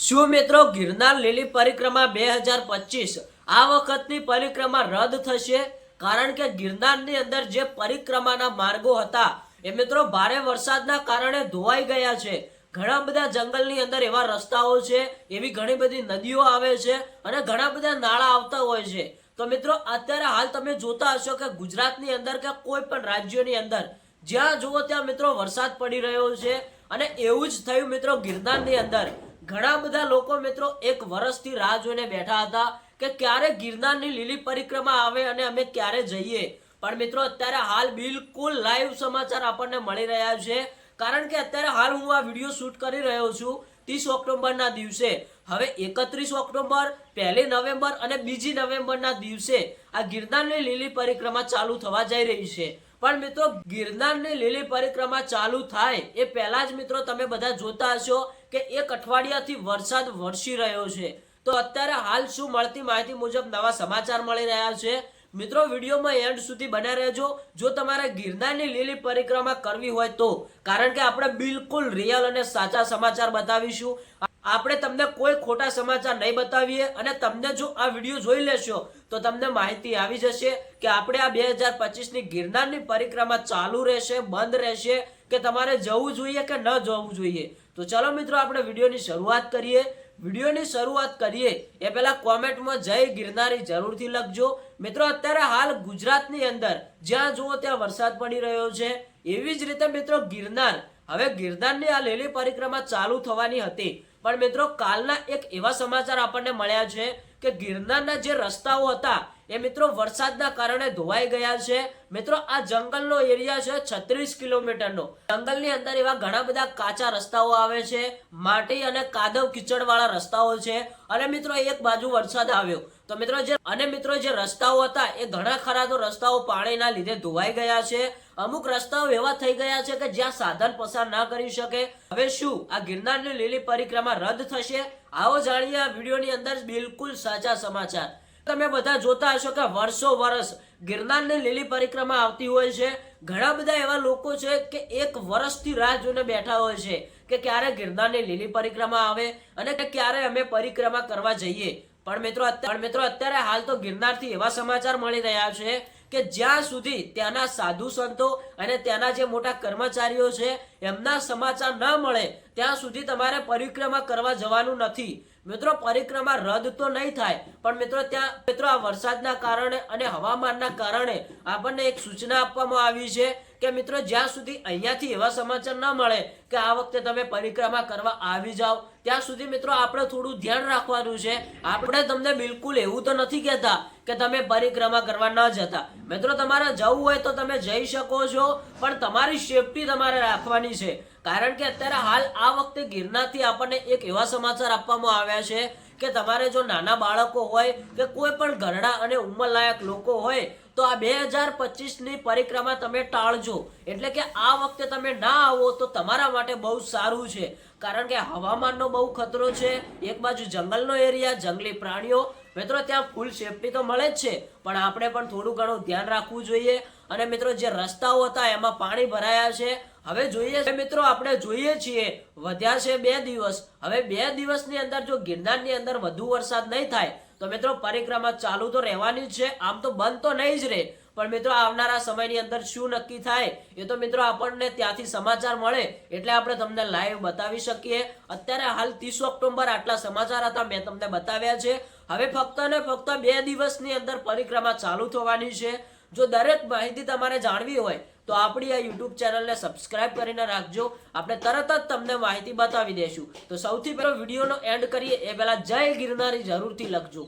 શું મિત્રો ગિરનાર લીલી પરિક્રમા બે હજાર પચીસ? આ વખતની પરિક્રમા રદ થશે? કારણ કે ગિરનારની અંદર જે પરિક્રમાના માર્ગો હતા, એ મિત્રો ભારે વરસાદના કારણે ધોવાઈ ગયા છે. ઘણા બધા જંગલની અંદર એવા રસ્તાઓ છે, એવી ઘણી બધી નદીઓ આવે છે અને ઘણા બધા નાળા આવતા હોય છે. તો મિત્રો, અત્યારે હાલ તમે જોતા હશો કે ગુજરાતની અંદર કે કોઈ પણ રાજ્યોની અંદર, જ્યાં જુઓ ત્યાં મિત્રો વરસાદ પડી રહ્યો છે અને એવું જ થયું મિત્રો ગિરનારની અંદર. ઘણા બધા લોકો મિત્રો એક વર્ષથી રાહ જોઈને બેઠા હતા કે ક્યારે ગિરનારની લીલી પરિક્રમા આવે અને અમે ક્યારે જઈએ. પણ મિત્રો, અત્યારે હાલ બિલકુલ લાઈવ સમાચાર આપણને મળી રહ્યા છે. કારણ કે અત્યારે હાલ હું આ વીડિયો શૂટ કરી રહ્યો છું ત્રીસ ઓક્ટોબરના દિવસે. હવે એકત્રીસ ઓક્ટોબર, પહેલી નવેમ્બર અને બીજી નવેમ્બરના દિવસે આ ગિરનારની લીલી પરિક્રમા ચાલુ થવા જઈ રહી છે. પણ મિત્રો ગિરનારની લીલી પરિક્રમા ચાલુ થાય. એ પહેલા જ મિત્રો તમે બધા જોતા હશો કે એક અઠવાડિયાથી વરસાદ વરસી રહ્યો છે. તો અત્યારે હાલ શું મળતી માહિતી મુજબ નવા સમાચાર મળી રહ્યા છે. મિત્રો, વિડીયોમાં એન્ડ સુધી બન્યા રહેજો. જો તમારે ગિરનારની લીલી પરિક્રમા કરવી હોય તો. કારણ કે આપણે બિલકુલ રિયલ અને સાચા સમાચાર બતાવીશું. આપણે તમને કોઈ ખોટા સમાચાર નહીં બતાવીએ અને તમને જો આ વીડિયો જોઈ લેશો, તો તમને માહિતી આવી જશે કે આપણે આ બે હજાર પચીસની ગિરનારની પરિક્રમા ચાલુ રહેશે, બંધ રહેશે, કે તમારે જવું જોઈએ કે ન જવું જોઈએ. તો ચલો મિત્રો, આપણે વિડીયોની શરૂઆત કરીએ. વિડીયોની શરૂઆત કરીએ એ પહેલાં કોમેન્ટમાં જય ગિરનારી જરૂરથી લખજો. મિત્રો, અત્યારે હાલ ગુજરાતની અંદર જ્યાં જુઓ ત્યાં વરસાદ પડી રહ્યો છે. એવી જ રીતે મિત્રો, ગિરનાર. હવે ગિરનારની આ લીલી પરિક્રમા ચાલુ થવાની હતી. પણ મિત્રો કાલના એક એવા સમાચાર આપણને મળ્યા છે કે ગિરનારના જે રસ્તાઓ હતા, એ મિત્રો વરસાદના કારણે ધોવાઈ ગયા છે. મિત્રો, આ જંગલનો એરિયા છે છત્રીસ કિલોમીટરનો. જંગલની અંદર એવા ઘણા બધા કાચા રસ્તાઓ આવે છે, માટી અને કાદવ કીચડવાળા રસ્તાઓ છે. અને મિત્રો, એક બાજુ વરસાદ આવ્યો. તો મિત્રો, જે અને મિત્રો, જે રસ્તાઓ હતા, એ ઘણા ખરા તો રસ્તાઓ પાણીના લીધે ધોવાઈ ગયા છે. અમુક રસ્તાઓ એવા થઈ ગયા છે કે જ્યાં સાધન પસાર ના કરી શકે. હવે શું? આ ગિરનારની લીલી પરિક્રમા રદ થશે? આવો જાણીએ આ વિડીયોની અંદર બિલકુલ સાચા સમાચાર. તમે બધા જોતા હશો કે વર્ષો વર્ષ ગિરનારની લીલી પરિક્રમા આવતી હોય છે. ઘણા બધા એવા લોકો છે કે એક વર્ષથી રાહ જોઈને બેઠા હોય છે કે ક્યારે ગિરનારની લીલી પરિક્રમા આવે અને કે ક્યારે અમે પરિક્રમા કરવા જઈએ. પણ મિત્રો પણ મિત્રો અત્યારે હાલ તો ગિરનારથી એવા સમાચાર મળી રહ્યા છે કે જ્યાં સુધી ત્યાંના સાધુ સંતો અને ત્યાંના જે મોટા કર્મચારીઓ છે એમના સમાચાર ન મળે, ત્યાં સુધી તમારે પરિક્રમા કરવા જવાનું નથી. મિત્રો, પરિક્રમા રદ તો નહીં થાય, પણ મિત્રો, ત્યાં, મિત્રો, આ વરસાદના કારણે અને હવામાનના કારણે આપણને એક સૂચના આપવામાં આવી છે કે, મિત્રો, જ્યાં સુધી અહીંયાથી એવા સમાચાર ન મળે કે આ વખતે તમે પરિક્રમા કરવા આવી જાઓ, ત્યાં સુધી, મિત્રો, આપણે થોડું ધ્યાન રાખવાનું છે. આપણે તમને બિલકુલ એવું તો નથી કહેતા કે તમે પરિક્રમા કરવા ન જતા. મિત્રો, તમારે જવું હોય તો તમે જઈ શકો છો, પણ તમારી સેફટી તમારે રાખવાની છે. કારણ કે અત્યારે હાલ આ વખતે ગિરનારથી આપણને એક એવા સમાચાર આપવામાં આવ્યા છે કે તમારે જો નાના બાળકો હોય કે કોઈ પણ ઘરડા અને ઉંમરલાયક લોકો હોય, તો આ બે હજાર પચીસની પરિક્રમા તમે ટાળજો. એટલે કે આ વખતે તમે ના આવો તો તમારા માટે બહુ સારું છે. કારણ કે હવામાનનો બહુ ખતરો છે. એક બાજુ જંગલનો એરિયા, જંગલી પ્રાણીઓ. મિત્રો, ત્યાં ફૂલ સેફટી તો મળે જ છે. પણ આપણે પણ થોડું ઘણું ધ્યાન રાખવું જોઈએ. અને મિત્રો જે રસ્તાઓ હતા એમાં પાણી ભરાયા છે. હવે જોઈએ મિત્રો, આપણે જોઈએ છીએ, વધ્યા છે બે દિવસ. હવે બે દિવસની અંદર જો ગિરનારની અંદર વધુ વરસાદ નહીં થાય, તો મિત્રો પરિક્રમા ચાલુ તો રહેવાની જ છે. આમ તો બંધ તો નહીં જ રહે પણ મિત્રો, આવનારા સમયની અંદર શું નક્કી થાય, એ તો મિત્રો આપણને ત્યાંથી સમાચાર મળે. એટલે આપણે તમને લાઈવ બતાવી શકીએ. અત્યારે હાલ ત્રીસ ઓક્ટોબર, આટલા સમાચાર હતા, મેં તમને બતાવ્યા છે. હવે ફક્ત ને ફક્ત બે દિવસની અંદર પરિક્રમા ચાલુ થવાની છે. જો દરેક માહિતી તમારે જાણવી હોય, તો આપણી આ યુટ્યુબ ચેનલને સબસ્ક્રાઇબ કરીને રાખજો. આપણે તરત જ તમને માહિતી બતાવી દેશું. તો સૌથી પહેલો વિડીયોનો એન્ડ કરીએ, એ પહેલાં જય ગિરનારી જરૂરથી લખજો.